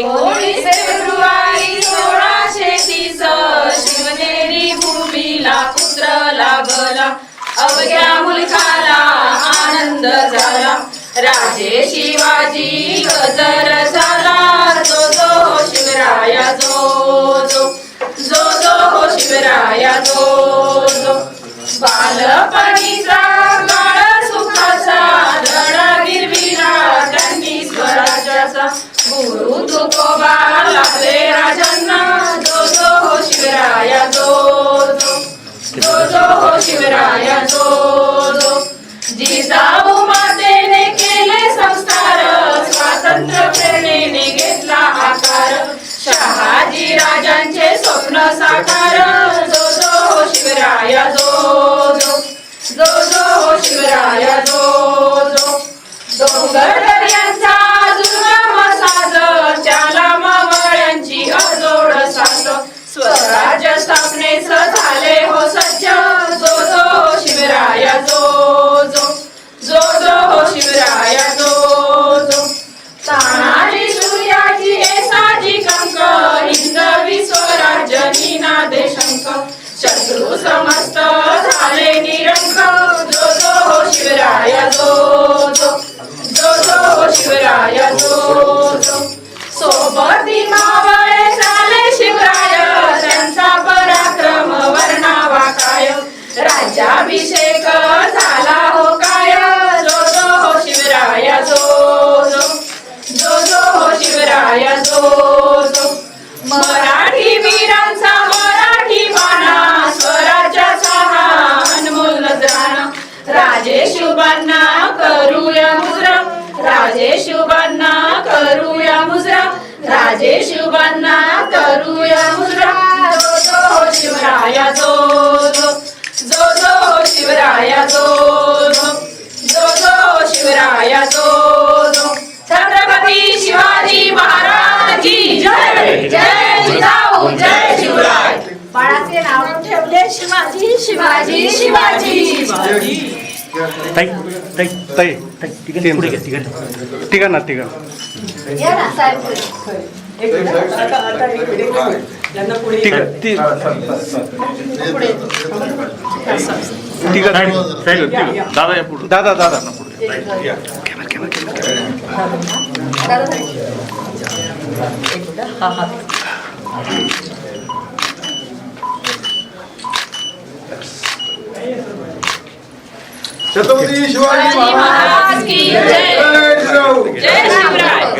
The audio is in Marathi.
एकोणीस फेब्रुवारी सोळाशे तीस शिवनेरी भूमीला पुत्र लागला अवघ्या मुलखाला आनंद झाला. राजे शिवाजी गजर झाला. जो जो शिवराया जो जो. जो जो शिवराया जो जो. बालपणीचा काळ सुखाचा धड गुरु तुकोबा लागले राजांना जो जो हो शिवराया जो जो. जो जो हो शिवराया जो जो. जिजाऊ मातेने केले संस्कार स्वातंत्र्य प्रेरणेने घेतला आकार. शहाजी राजांचे स्वप्न साकार जो जो हो शिवराया जो जो. जो जो शिवराया जो जो. डोंगर निनादे शत्रू समस्त झाले निरंक जो जो हो, शिवराया जो जो। जो जो हो, शिवराया जो जो। सोबती मावळे झाले शिवराय त्यांचा पराक्रम वर्णावा काय? राज्याभिषेक झाला हो काय? जो जो हो, शिवराया जो जो। जो जो शिवराया शिवराय जो राजे शुभांना करूया मुजरा जो जो शिवराया जो जो. जो जो शिवराया जो जो. जो जो शिवराया जो जो. छत्रपती शिवाजी महाराज. की जय जय जिजाऊ जय शिवराय. बाळाचे नाव ठेवले शिवाजी शिवाजी. शिवाजी. ताई ताई ताई ताई तिघांनी पुढे घ्या ठीक आहे ना ठीक आहे या ना पुढे. ठीक आहे ती- ठीक आहे साहेब, साहेब, दादा या पुढे दादा दादा छत्रपती शिवाजी शिवाजी महाराज महाराज की जय जय जिजाऊ जय शिवराय